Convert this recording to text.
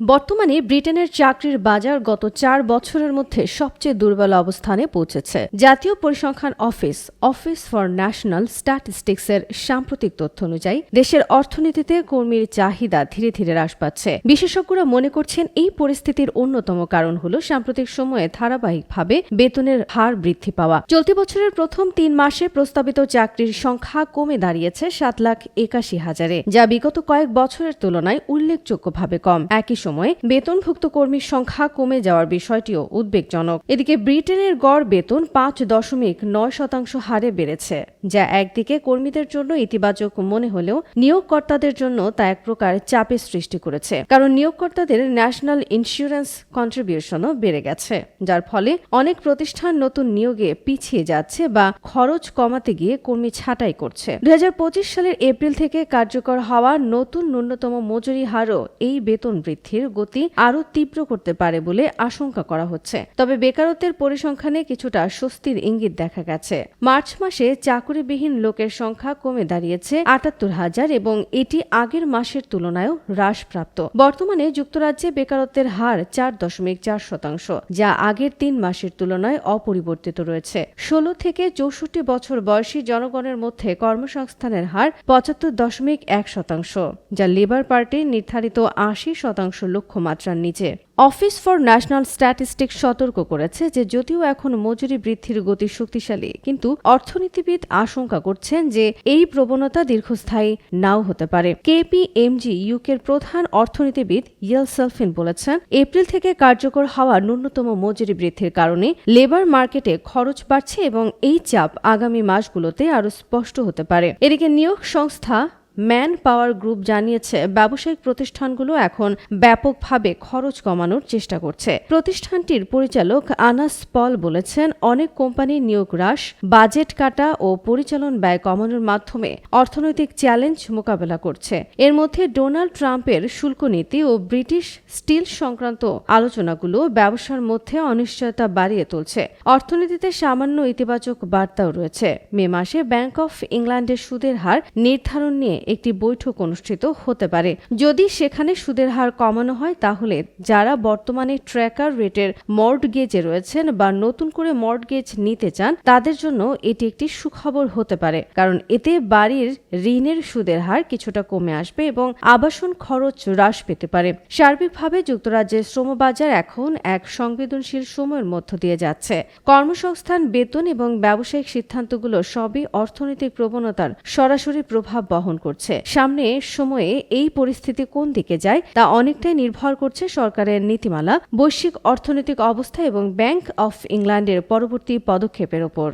বর্তমানে ব্রিটেনের চাকরির বাজার গত চার বছরের মধ্যে সবচেয়ে দুর্বল অবস্থানে পৌঁছেছে। জাতীয় পরিসংখ্যান অফিস অফিস ফর ন্যাশনাল স্ট্যাটিস্টিক্সের সাম্প্রতিক তথ্য অনুযায়ী, দেশের অর্থনীতিতে কর্মীর চাহিদা ধীরে ধীরে হ্রাস পাচ্ছে। বিশেষজ্ঞরা মনে করছেন এই পরিস্থিতির অন্যতম কারণ হল সাম্প্রতিক সময়ে ধারাবাহিকভাবে বেতনের হার বৃদ্ধি পাওয়া। চলতি বছরের প্রথম তিন মাসে প্রস্তাবিত চাকরির সংখ্যা কমে দাঁড়িয়েছে সাত লাখ একাশি হাজারে, যা বিগত কয়েক বছরের তুলনায় উল্লেখযোগ্যভাবে কম। একই সময়ে বেতনভুক্ত কর্মীর সংখ্যা কমে যাওয়ার বিষয়টিও উদ্বেগজনক। এদিকে ব্রিটেনের গড় বেতন পাঁচ দশমিক নয় শতাংশ হারে বেড়েছে, যা একদিকে কর্মীদের জন্য ইতিবাচক মনে হলেও নিয়োগকর্তাদের জন্য তা এক প্রকার চাপের সৃষ্টি করেছে, কারণ নিয়োগকর্তাদের ন্যাশনাল ইন্স্যুরেন্স কন্ট্রিবিউশনও বেড়ে গেছে, যার ফলে অনেক প্রতিষ্ঠান নতুন নিয়োগে পিছিয়ে যাচ্ছে বা খরচ কমাতে গিয়ে কর্মী ছাঁটাই করছে। দুই হাজার পঁচিশ সালের এপ্রিল থেকে কার্যকর হওয়া নতুন ন্যূনতম মজুরি হারও এই বেতন বৃদ্ধির গতি আরও তীব্র করতে পারে বলে আশঙ্কা করা হচ্ছে। তবে বেকারত্বের পরিসংখ্যানে কিছুটা স্বস্তির ইঙ্গিত দেখা গেছে। মার্চ মাসে চাকুরিবিহীন লোকের সংখ্যা কমে দাঁড়িয়েছে আটাত্তর হাজার এবং এটি আগের মাসের তুলনায়ও হ্রাসপ্রাপ্ত। বর্তমানে যুক্তরাজ্যে বেকারত্বের হার চার দশমিক চার শতাংশ, যা আগের তিন মাসের তুলনায় অপরিবর্তিত রয়েছে। ষোলো থেকে চৌষট্টি বছর বয়সী জনগণের মধ্যে কর্মসংস্থানের হার পঁচাত্তর দশমিক এক শতাংশ, যা লেবার পার্টির নির্ধারিত আশি শতাংশ লক্ষ্যমাত্রার নিচে। অফিস ফর ন্যাশনাল স্ট্যাটিস্টিক্স সতর্ক করেছে যে যদিও এখন মজুরি বৃদ্ধির গতি শক্তিশালী, কিন্তু অর্থনীতিবিদ আশঙ্কা করছেন যে এই প্রবণতা দীর্ঘস্থায়ী নাও হতে পারে। কেপিএমজি ইউকের প্রধান অর্থনীতিবিদ ইয়েল সেলফিন বলেছেন, এপ্রিল থেকে কার্যকর হওয়া ন্যূনতম মজুরি বৃদ্ধির কারণে লেবার মার্কেটে খরচ বাড়ছে এবং এই চাপ আগামী মাসগুলোতে আরও স্পষ্ট হতে পারে। এদিকে নিয়োগ সংস্থা ম্যান পাওয়ার গ্রুপ জানিয়েছে, ব্যবসায়িক প্রতিষ্ঠানগুলো এখন ব্যাপকভাবে খরচ কমানোর চেষ্টা করছে। প্রতিষ্ঠানটির পরিচালক আনাস পল বলেছেন, অনেক কোম্পানি নিয়োগ হ্রাস, বাজেট কাটা ও পরিচালন ব্যয় কমানোর মাধ্যমে অর্থনৈতিক চ্যালেঞ্জ মোকাবেলা করছে। এর মধ্যে ডোনাল্ড ট্রাম্পের শুল্ক নীতি ও ব্রিটিশ স্টিল সংক্রান্ত আলোচনাগুলো ব্যবসার মধ্যে অনিশ্চয়তা বাড়িয়ে তুলছে। অর্থনীতিতে সামান্য ইতিবাচক বার্তাও রয়েছে। মে মাসে ব্যাংক অফ ইংল্যান্ডের সুদের হার নির্ধারণ নিয়ে একটি বৈঠক অনুষ্ঠিত হতে পারে। যদি সেখানে সুদের হার কমানো হয়, তাহলে যারা বর্তমানে ট্র্যাকার রেটের মর্টগেজে রয়েছেন বা নতুন করে মর্টগেজ নিতে চান, তাদের জন্য এটি একটি সুখবর হতে পারে। কারণ এতে বাড়ির ঋণের সুদের হার কিছুটা কমে আসবে এবং আবাসন খরচ হ্রাস পেতে পারে। সার্বিকভাবে যুক্তরাজ্যের শ্রমবাজার এখন এক সংবেদনশীল সময়ের মধ্য দিয়ে যাচ্ছে। কর্মসংস্থান, বেতন এবং ব্যবসায়িক সিদ্ধান্তগুলো সবই অর্থনৈতিক প্রবণতার সরাসরি প্রভাব বহন করছে। সামনে সময়ে এই পরিস্থিতি কোন দিকে যায় তা অনেকটাই নির্ভর করছে সরকারের নীতিমালা, বৈশ্বিক অর্থনৈতিক অবস্থা এবং ব্যাংক অফ ইংল্যান্ডের পরবর্তী পদক্ষেপের ওপর।